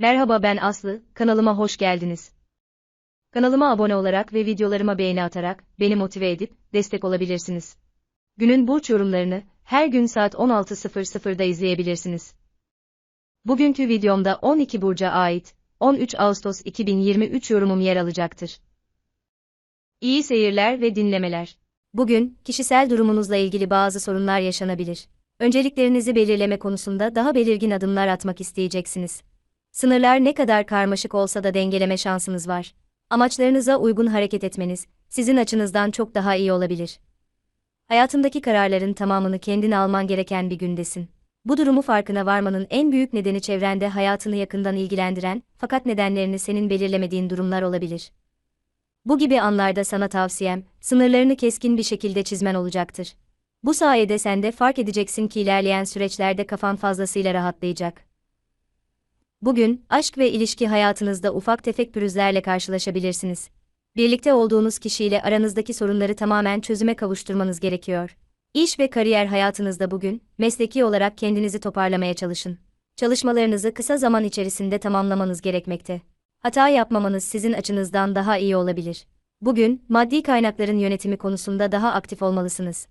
Merhaba ben Aslı, kanalıma hoş geldiniz. Kanalıma abone olarak ve videolarıma beğeni atarak beni motive edip destek olabilirsiniz. Günün burç yorumlarını her gün saat 16.00'da izleyebilirsiniz. Bugünkü videomda 12 burca ait 13 Ağustos 2023 yorumum yer alacaktır. İyi seyirler ve dinlemeler. Bugün kişisel durumunuzla ilgili bazı sorunlar yaşanabilir. Önceliklerinizi belirleme konusunda daha belirgin adımlar atmak isteyeceksiniz. Sınırlar ne kadar karmaşık olsa da dengeleme şansınız var. Amaçlarınıza uygun hareket etmeniz, sizin açınızdan çok daha iyi olabilir. Hayatındaki kararların tamamını kendin alman gereken bir gündesin. Bu durumu farkına varmanın en büyük nedeni çevrende hayatını yakından ilgilendiren, fakat nedenlerini senin belirlemediğin durumlar olabilir. Bu gibi anlarda sana tavsiyem, sınırlarını keskin bir şekilde çizmen olacaktır. Bu sayede sen de fark edeceksin ki ilerleyen süreçlerde kafan fazlasıyla rahatlayacak. Bugün, aşk ve ilişki hayatınızda ufak tefek pürüzlerle karşılaşabilirsiniz. Birlikte olduğunuz kişiyle aranızdaki sorunları tamamen çözüme kavuşturmanız gerekiyor. İş ve kariyer hayatınızda bugün, mesleki olarak kendinizi toparlamaya çalışın. Çalışmalarınızı kısa zaman içerisinde tamamlamanız gerekmekte. Hata yapmamanız sizin açınızdan daha iyi olabilir. Bugün, maddi kaynakların yönetimi konusunda daha aktif olmalısınız.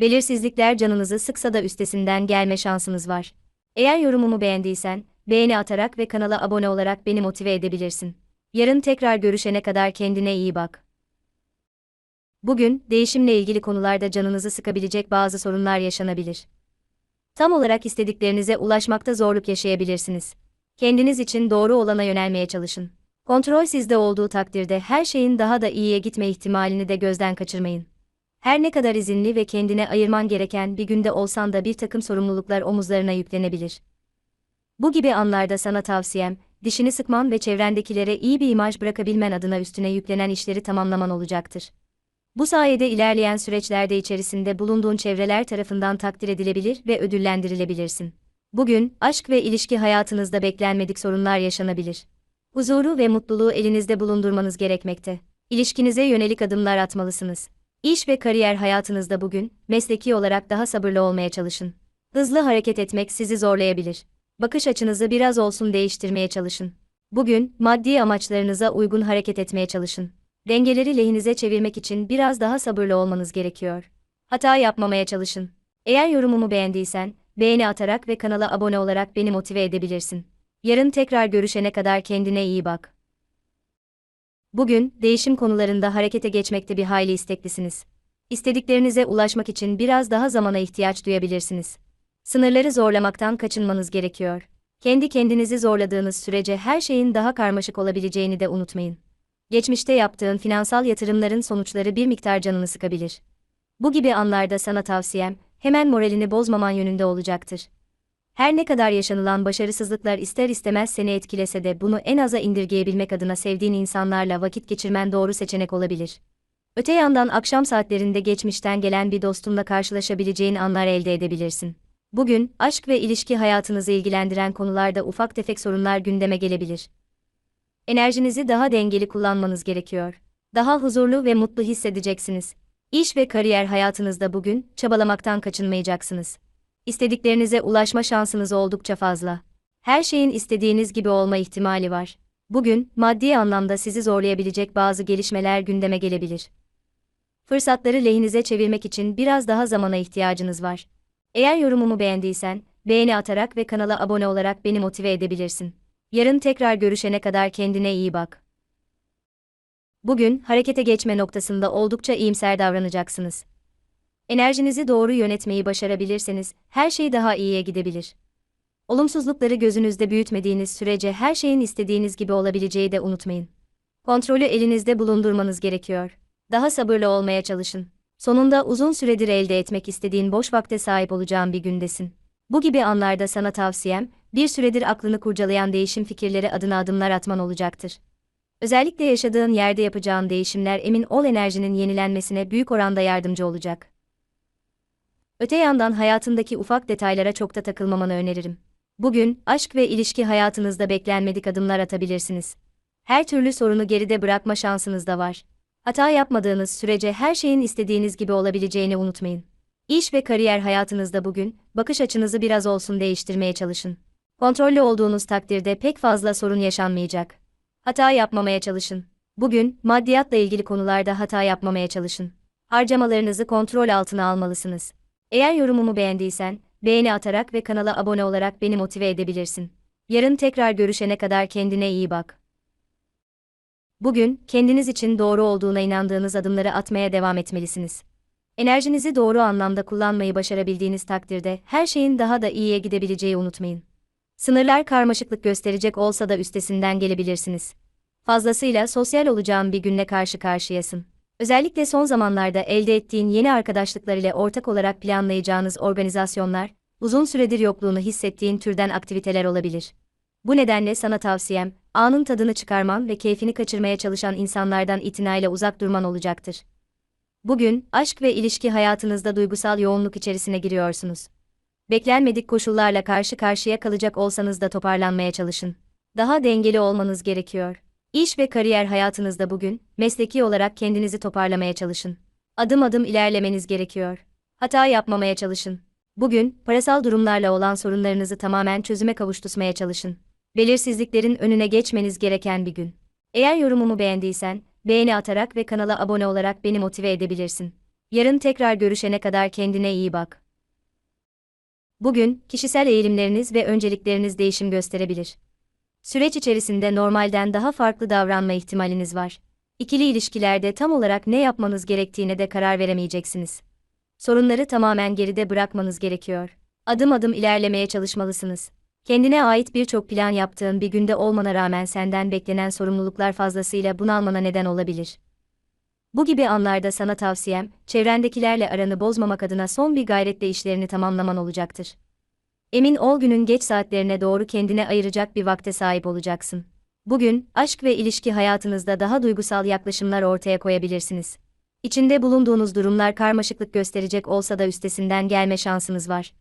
Belirsizlikler canınızı sıksa da üstesinden gelme şansınız var. Eğer yorumumu beğendiysen, beğeni atarak ve kanala abone olarak beni motive edebilirsin. Yarın tekrar görüşene kadar kendine iyi bak. Bugün, değişimle ilgili konularda canınızı sıkabilecek bazı sorunlar yaşanabilir. Tam olarak istediklerinize ulaşmakta zorluk yaşayabilirsiniz. Kendiniz için doğru olana yönelmeye çalışın. Kontrol sizde olduğu takdirde her şeyin daha da iyiye gitme ihtimalini de gözden kaçırmayın. Her ne kadar izinli ve kendine ayırman gereken bir günde olsan da bir takım sorumluluklar omuzlarına yüklenebilir. Bu gibi anlarda sana tavsiyem, dişini sıkman ve çevrendekilere iyi bir imaj bırakabilmen adına üstüne yüklenen işleri tamamlaman olacaktır. Bu sayede ilerleyen süreçlerde içerisinde bulunduğun çevreler tarafından takdir edilebilir ve ödüllendirilebilirsin. Bugün, aşk ve ilişki hayatınızda beklenmedik sorunlar yaşanabilir. Huzuru ve mutluluğu elinizde bulundurmanız gerekmekte. İlişkinize yönelik adımlar atmalısınız. İş ve kariyer hayatınızda bugün, mesleki olarak daha sabırlı olmaya çalışın. Hızlı hareket etmek sizi zorlayabilir bakış açınızı biraz olsun değiştirmeye çalışın. Bugün, maddi amaçlarınıza uygun hareket etmeye çalışın. Dengeleri lehinize çevirmek için biraz daha sabırlı olmanız gerekiyor. Hata yapmamaya çalışın. Eğer yorumumu beğendiysen, beğeni atarak ve kanala abone olarak beni motive edebilirsin. Yarın tekrar görüşene kadar kendine iyi bak. Bugün, değişim konularında harekete geçmekte bir hayli isteklisiniz. İstediklerinize ulaşmak için biraz daha zamana ihtiyaç duyabilirsiniz. Sınırları zorlamaktan kaçınmanız gerekiyor. Kendi kendinizi zorladığınız sürece her şeyin daha karmaşık olabileceğini de unutmayın. Geçmişte yaptığın finansal yatırımların sonuçları bir miktar canını sıkabilir. Bu gibi anlarda sana tavsiyem, hemen moralini bozmaman yönünde olacaktır. Her ne kadar yaşanılan başarısızlıklar ister istemez seni etkilese de bunu en aza indirgeyebilmek adına sevdiğin insanlarla vakit geçirmen doğru seçenek olabilir. Öte yandan akşam saatlerinde geçmişten gelen bir dostunla karşılaşabileceğin anlar elde edebilirsin. Bugün, aşk ve ilişki hayatınızı ilgilendiren konularda ufak tefek sorunlar gündeme gelebilir. Enerjinizi daha dengeli kullanmanız gerekiyor. Daha huzurlu ve mutlu hissedeceksiniz. İş ve kariyer hayatınızda bugün, çabalamaktan kaçınmayacaksınız. İstediklerinize ulaşma şansınız oldukça fazla. Her şeyin istediğiniz gibi olma ihtimali var. Bugün, maddi anlamda sizi zorlayabilecek bazı gelişmeler gündeme gelebilir. Fırsatları lehinize çevirmek için biraz daha zamana ihtiyacınız var. Eğer yorumumu beğendiysen, beğeni atarak ve kanala abone olarak beni motive edebilirsin. Yarın tekrar görüşene kadar kendine iyi bak. Bugün, harekete geçme noktasında oldukça iyimser davranacaksınız. Enerjinizi doğru yönetmeyi başarabilirseniz, her şey daha iyiye gidebilir. Olumsuzlukları gözünüzde büyütmediğiniz sürece her şeyin istediğiniz gibi olabileceği de unutmayın. Kontrolü elinizde bulundurmanız gerekiyor. Daha sabırlı olmaya çalışın. Sonunda uzun süredir elde etmek istediğin boş vakte sahip olacağın bir gündesin. Bu gibi anlarda sana tavsiyem, bir süredir aklını kurcalayan değişim fikirleri adına adımlar atman olacaktır. Özellikle yaşadığın yerde yapacağın değişimler emin ol enerjinin yenilenmesine büyük oranda yardımcı olacak. Öte yandan hayatındaki ufak detaylara çok da takılmamanı öneririm. Bugün, aşk ve ilişki hayatınızda beklenmedik adımlar atabilirsiniz. Her türlü sorunu geride bırakma şansınız da var. Hata yapmadığınız sürece her şeyin istediğiniz gibi olabileceğini unutmayın. İş ve kariyer hayatınızda bugün, bakış açınızı biraz olsun değiştirmeye çalışın. Kontrollü olduğunuz takdirde pek fazla sorun yaşanmayacak. Hata yapmamaya çalışın. Bugün, maddiyatla ilgili konularda hata yapmamaya çalışın. Harcamalarınızı kontrol altına almalısınız. Eğer yorumumu beğendiysen, beğeni atarak ve kanala abone olarak beni motive edebilirsin. Yarın tekrar görüşene kadar kendine iyi bak. Bugün, kendiniz için doğru olduğuna inandığınız adımları atmaya devam etmelisiniz. Enerjinizi doğru anlamda kullanmayı başarabildiğiniz takdirde her şeyin daha da iyiye gidebileceği unutmayın. Sınırlar karmaşıklık gösterecek olsa da üstesinden gelebilirsiniz. Fazlasıyla sosyal olacağın bir günle karşı karşıyasın. Özellikle son zamanlarda elde ettiğin yeni arkadaşlıklar ile ortak olarak planlayacağınız organizasyonlar, uzun süredir yokluğunu hissettiğin türden aktiviteler olabilir. Bu nedenle sana tavsiyem, anın tadını çıkarman ve keyfini kaçırmaya çalışan insanlardan itinayla uzak durman olacaktır. Bugün, aşk ve ilişki hayatınızda duygusal yoğunluk içerisine giriyorsunuz. Beklenmedik koşullarla karşı karşıya kalacak olsanız da toparlanmaya çalışın. Daha dengeli olmanız gerekiyor. İş ve kariyer hayatınızda bugün, mesleki olarak kendinizi toparlamaya çalışın. Adım adım ilerlemeniz gerekiyor. Hata yapmamaya çalışın. Bugün, parasal durumlarla olan sorunlarınızı tamamen çözüme kavuşturmaya çalışın. Belirsizliklerin önüne geçmeniz gereken bir gün. Eğer yorumumu beğendiysen, beğeni atarak ve kanala abone olarak beni motive edebilirsin. Yarın tekrar görüşene kadar kendine iyi bak. Bugün, kişisel eğilimleriniz ve öncelikleriniz değişim gösterebilir. Süreç içerisinde normalden daha farklı davranma ihtimaliniz var. İkili ilişkilerde tam olarak ne yapmanız gerektiğine de karar veremeyeceksiniz. Sorunları tamamen geride bırakmanız gerekiyor. Adım adım ilerlemeye çalışmalısınız. Kendine ait birçok plan yaptığın bir günde olmana rağmen senden beklenen sorumluluklar fazlasıyla bunalmana neden olabilir. Bu gibi anlarda sana tavsiyem, çevrendekilerle aranı bozmamak adına son bir gayretle işlerini tamamlaman olacaktır. Emin ol günün geç saatlerine doğru kendine ayıracak bir vakte sahip olacaksın. Bugün, aşk ve ilişki hayatınızda daha duygusal yaklaşımlar ortaya koyabilirsiniz. İçinde bulunduğunuz durumlar karmaşıklık gösterecek olsa da üstesinden gelme şansınız var.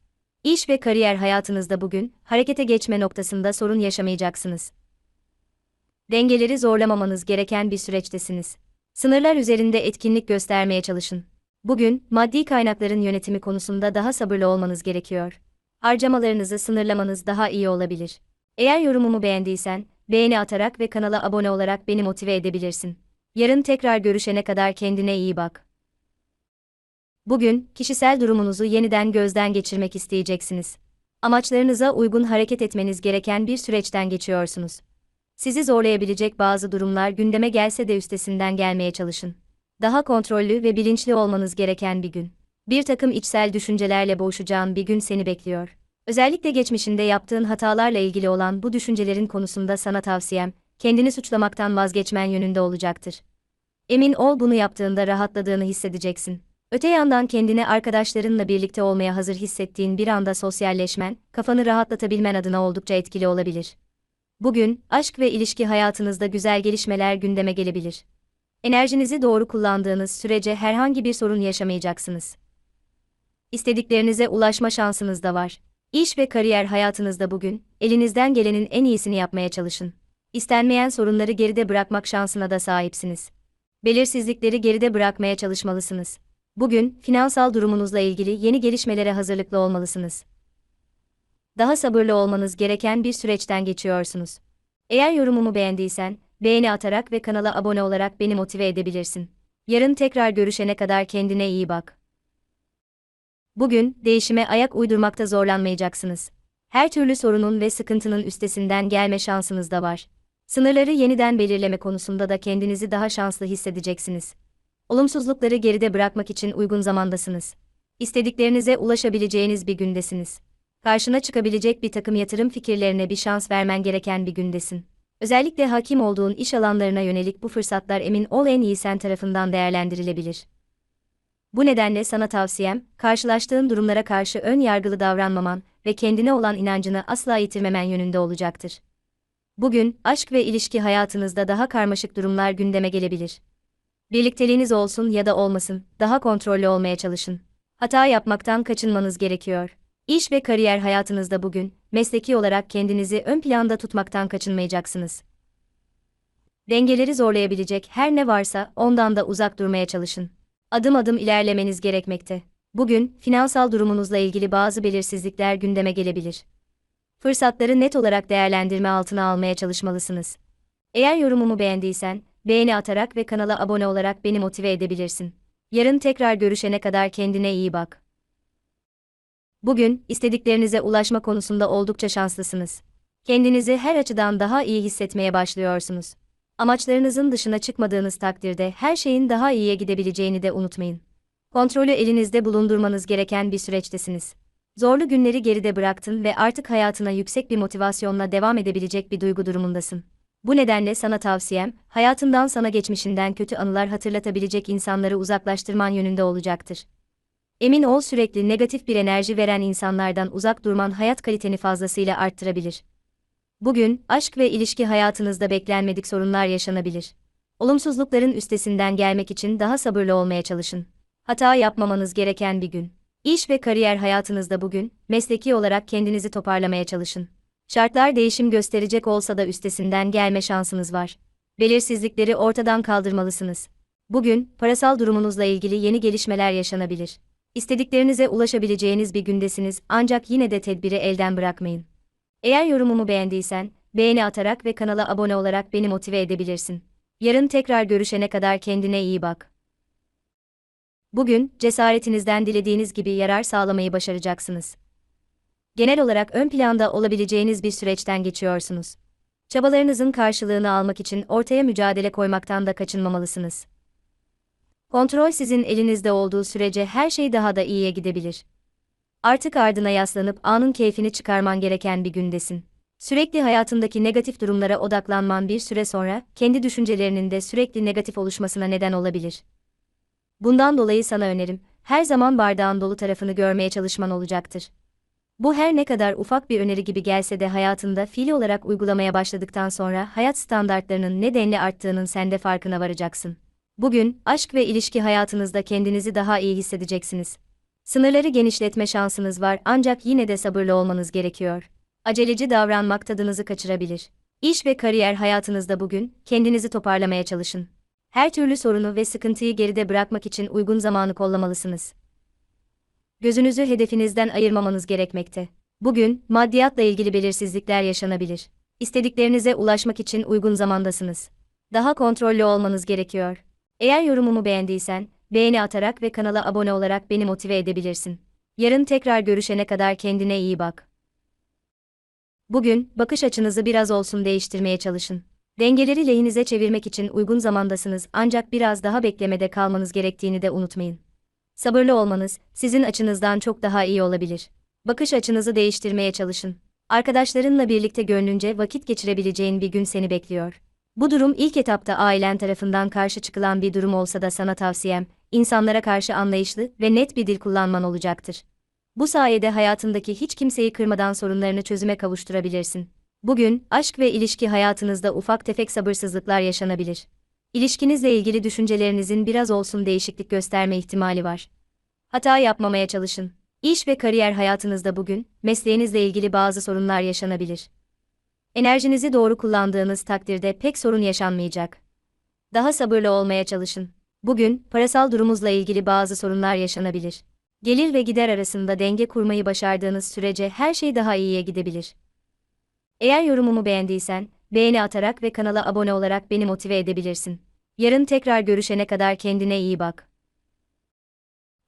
İş ve kariyer hayatınızda bugün, harekete geçme noktasında sorun yaşamayacaksınız. Dengeleri zorlamamanız gereken bir süreçtesiniz. Sınırlar üzerinde etkinlik göstermeye çalışın. Bugün, maddi kaynakların yönetimi konusunda daha sabırlı olmanız gerekiyor. Harcamalarınızı sınırlamanız daha iyi olabilir. Eğer yorumumu beğendiysen, beğeni atarak ve kanala abone olarak beni motive edebilirsin. Yarın tekrar görüşene kadar kendine iyi bak. Bugün, kişisel durumunuzu yeniden gözden geçirmek isteyeceksiniz. Amaçlarınıza uygun hareket etmeniz gereken bir süreçten geçiyorsunuz. Sizi zorlayabilecek bazı durumlar gündeme gelse de üstesinden gelmeye çalışın. Daha kontrollü ve bilinçli olmanız gereken bir gün. Bir takım içsel düşüncelerle boğuşacağın bir gün seni bekliyor. Özellikle geçmişinde yaptığın hatalarla ilgili olan bu düşüncelerin konusunda sana tavsiyem, kendini suçlamaktan vazgeçmen yönünde olacaktır. Emin ol bunu yaptığında rahatladığını hissedeceksin. Öte yandan kendini arkadaşlarınla birlikte olmaya hazır hissettiğin bir anda sosyalleşmen, kafanı rahatlatabilmen adına oldukça etkili olabilir. Bugün, aşk ve ilişki hayatınızda güzel gelişmeler gündeme gelebilir. Enerjinizi doğru kullandığınız sürece herhangi bir sorun yaşamayacaksınız. İstediklerinize ulaşma şansınız da var. İş ve kariyer hayatınızda bugün, elinizden gelenin en iyisini yapmaya çalışın. İstenmeyen sorunları geride bırakmak şansına da sahipsiniz. Belirsizlikleri geride bırakmaya çalışmalısınız. Bugün, finansal durumunuzla ilgili yeni gelişmelere hazırlıklı olmalısınız. Daha sabırlı olmanız gereken bir süreçten geçiyorsunuz. Eğer yorumumu beğendiysen, beğeni atarak ve kanala abone olarak beni motive edebilirsin. Yarın tekrar görüşene kadar kendine iyi bak. Bugün, değişime ayak uydurmakta zorlanmayacaksınız. Her türlü sorunun ve sıkıntının üstesinden gelme şansınız da var. Sınırları yeniden belirleme konusunda da kendinizi daha şanslı hissedeceksiniz. Olumsuzlukları geride bırakmak için uygun zamandasınız. İstediklerinize ulaşabileceğiniz bir gündesiniz. Karşına çıkabilecek bir takım yatırım fikirlerine bir şans vermen gereken bir gündesin. Özellikle hakim olduğun iş alanlarına yönelik bu fırsatlar emin ol en iyi sen tarafından değerlendirilebilir. Bu nedenle sana tavsiyem, karşılaştığın durumlara karşı ön yargılı davranmaman ve kendine olan inancını asla yitirmemen yönünde olacaktır. Bugün, aşk ve ilişki hayatınızda daha karmaşık durumlar gündeme gelebilir. Birlikteliğiniz olsun ya da olmasın, daha kontrollü olmaya çalışın. Hata yapmaktan kaçınmanız gerekiyor. İş ve kariyer hayatınızda bugün, mesleki olarak kendinizi ön planda tutmaktan kaçınmayacaksınız. Dengeleri zorlayabilecek her ne varsa ondan da uzak durmaya çalışın. Adım adım ilerlemeniz gerekmekte. Bugün, finansal durumunuzla ilgili bazı belirsizlikler gündeme gelebilir. Fırsatları net olarak değerlendirme altına almaya çalışmalısınız. Eğer yorumumu beğendiysen, beğeni atarak ve kanala abone olarak beni motive edebilirsin. Yarın tekrar görüşene kadar kendine iyi bak. Bugün, istediklerinize ulaşma konusunda oldukça şanslısınız. Kendinizi her açıdan daha iyi hissetmeye başlıyorsunuz. Amaçlarınızın dışına çıkmadığınız takdirde her şeyin daha iyiye gidebileceğini de unutmayın. Kontrolü elinizde bulundurmanız gereken bir süreçtesiniz. Zorlu günleri geride bıraktın ve artık hayatına yüksek bir motivasyonla devam edebilecek bir duygu durumundasın. Bu nedenle sana tavsiyem, hayatından sana geçmişinden kötü anılar hatırlatabilecek insanları uzaklaştırman yönünde olacaktır. Emin ol sürekli negatif bir enerji veren insanlardan uzak durman hayat kaliteni fazlasıyla arttırabilir. Bugün, aşk ve ilişki hayatınızda beklenmedik sorunlar yaşanabilir. Olumsuzlukların üstesinden gelmek için daha sabırlı olmaya çalışın. Hata yapmamanız gereken bir gün. İş ve kariyer hayatınızda bugün, mesleki olarak kendinizi toparlamaya çalışın. Şartlar değişim gösterecek olsa da üstesinden gelme şansınız var. Belirsizlikleri ortadan kaldırmalısınız. Bugün, parasal durumunuzla ilgili yeni gelişmeler yaşanabilir. İstediklerinize ulaşabileceğiniz bir gündesiniz ancak yine de tedbiri elden bırakmayın. Eğer yorumumu beğendiysen, beğeni atarak ve kanala abone olarak beni motive edebilirsin. Yarın tekrar görüşene kadar kendine iyi bak. Bugün, cesaretinizden dilediğiniz gibi yarar sağlamayı başaracaksınız. Genel olarak ön planda olabileceğiniz bir süreçten geçiyorsunuz. Çabalarınızın karşılığını almak için ortaya mücadele koymaktan da kaçınmamalısınız. Kontrol sizin elinizde olduğu sürece her şey daha da iyiye gidebilir. Artık ardına yaslanıp anın keyfini çıkarman gereken bir gündesin. Sürekli hayatındaki negatif durumlara odaklanman bir süre sonra kendi düşüncelerinin de sürekli negatif oluşmasına neden olabilir. Bundan dolayı sana önerim, her zaman bardağın dolu tarafını görmeye çalışman olacaktır. Bu her ne kadar ufak bir öneri gibi gelse de hayatında fiili olarak uygulamaya başladıktan sonra hayat standartlarının ne denli arttığının sen de farkına varacaksın. Bugün, aşk ve ilişki hayatınızda kendinizi daha iyi hissedeceksiniz. Sınırları genişletme şansınız var ancak yine de sabırlı olmanız gerekiyor. Aceleci davranmak tadınızı kaçırabilir. İş ve kariyer hayatınızda bugün, kendinizi toparlamaya çalışın. Her türlü sorunu ve sıkıntıyı geride bırakmak için uygun zamanı kollamalısınız. Gözünüzü hedefinizden ayırmamanız gerekmekte. Bugün, maddiyatla ilgili belirsizlikler yaşanabilir. İstediklerinize ulaşmak için uygun zamandasınız. Daha kontrollü olmanız gerekiyor. Eğer yorumumu beğendiysen, beğeni atarak ve kanala abone olarak beni motive edebilirsin. Yarın tekrar görüşene kadar kendine iyi bak. Bugün, bakış açınızı biraz olsun değiştirmeye çalışın. Dengeleri lehinize çevirmek için uygun zamandasınız ancak biraz daha beklemede kalmanız gerektiğini de unutmayın. Sabırlı olmanız, sizin açınızdan çok daha iyi olabilir. Bakış açınızı değiştirmeye çalışın. Arkadaşlarınla birlikte gönlünce vakit geçirebileceğin bir gün seni bekliyor. Bu durum ilk etapta ailen tarafından karşı çıkılan bir durum olsa da sana tavsiyem, insanlara karşı anlayışlı ve net bir dil kullanman olacaktır. Bu sayede hayatındaki hiç kimseyi kırmadan sorunlarını çözüme kavuşturabilirsin. Bugün, aşk ve ilişki hayatınızda ufak tefek sabırsızlıklar yaşanabilir. İlişkinizle ilgili düşüncelerinizin biraz olsun değişiklik gösterme ihtimali var. Hata yapmamaya çalışın. İş ve kariyer hayatınızda bugün, mesleğinizle ilgili bazı sorunlar yaşanabilir. Enerjinizi doğru kullandığınız takdirde pek sorun yaşanmayacak. Daha sabırlı olmaya çalışın. Bugün, parasal durumunuzla ilgili bazı sorunlar yaşanabilir. Gelir ve gider arasında denge kurmayı başardığınız sürece her şey daha iyiye gidebilir. Eğer yorumumu beğendiysen, beğeni atarak ve kanala abone olarak beni motive edebilirsin. Yarın tekrar görüşene kadar kendine iyi bak.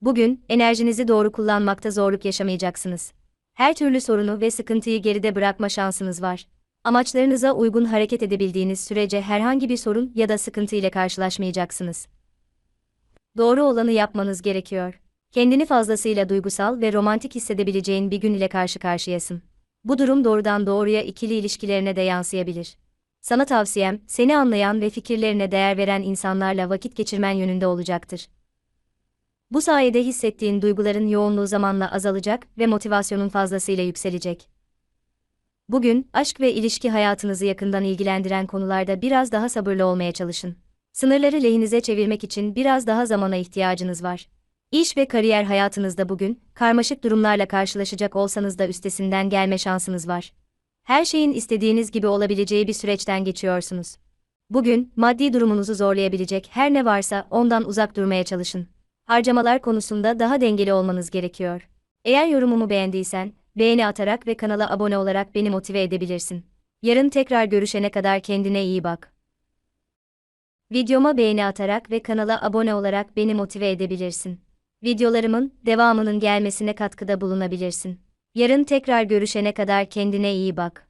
Bugün, enerjinizi doğru kullanmakta zorluk yaşamayacaksınız. Her türlü sorunu ve sıkıntıyı geride bırakma şansınız var. Amaçlarınıza uygun hareket edebildiğiniz sürece herhangi bir sorun ya da sıkıntı ile karşılaşmayacaksınız. Doğru olanı yapmanız gerekiyor. Kendini fazlasıyla duygusal ve romantik hissedebileceğin bir gün ile karşı karşıyasın. Bu durum doğrudan doğruya ikili ilişkilerine de yansıyabilir. Sana tavsiyem, seni anlayan ve fikirlerine değer veren insanlarla vakit geçirmen yönünde olacaktır. Bu sayede hissettiğin duyguların yoğunluğu zamanla azalacak ve motivasyonun fazlasıyla yükselecek. Bugün, aşk ve ilişki hayatınızı yakından ilgilendiren konularda biraz daha sabırlı olmaya çalışın. Sınırları lehinize çevirmek için biraz daha zamana ihtiyacınız var. İş ve kariyer hayatınızda bugün, karmaşık durumlarla karşılaşacak olsanız da üstesinden gelme şansınız var. Her şeyin istediğiniz gibi olabileceği bir süreçten geçiyorsunuz. Bugün, maddi durumunuzu zorlayabilecek her ne varsa ondan uzak durmaya çalışın. Harcamalar konusunda daha dengeli olmanız gerekiyor. Eğer yorumumu beğendiysen, beğeni atarak ve kanala abone olarak beni motive edebilirsin. Yarın tekrar görüşene kadar kendine iyi bak. Videoma beğeni atarak ve kanala abone olarak beni motive edebilirsin. Videolarımın devamının gelmesine katkıda bulunabilirsin. Yarın tekrar görüşene kadar kendine iyi bak.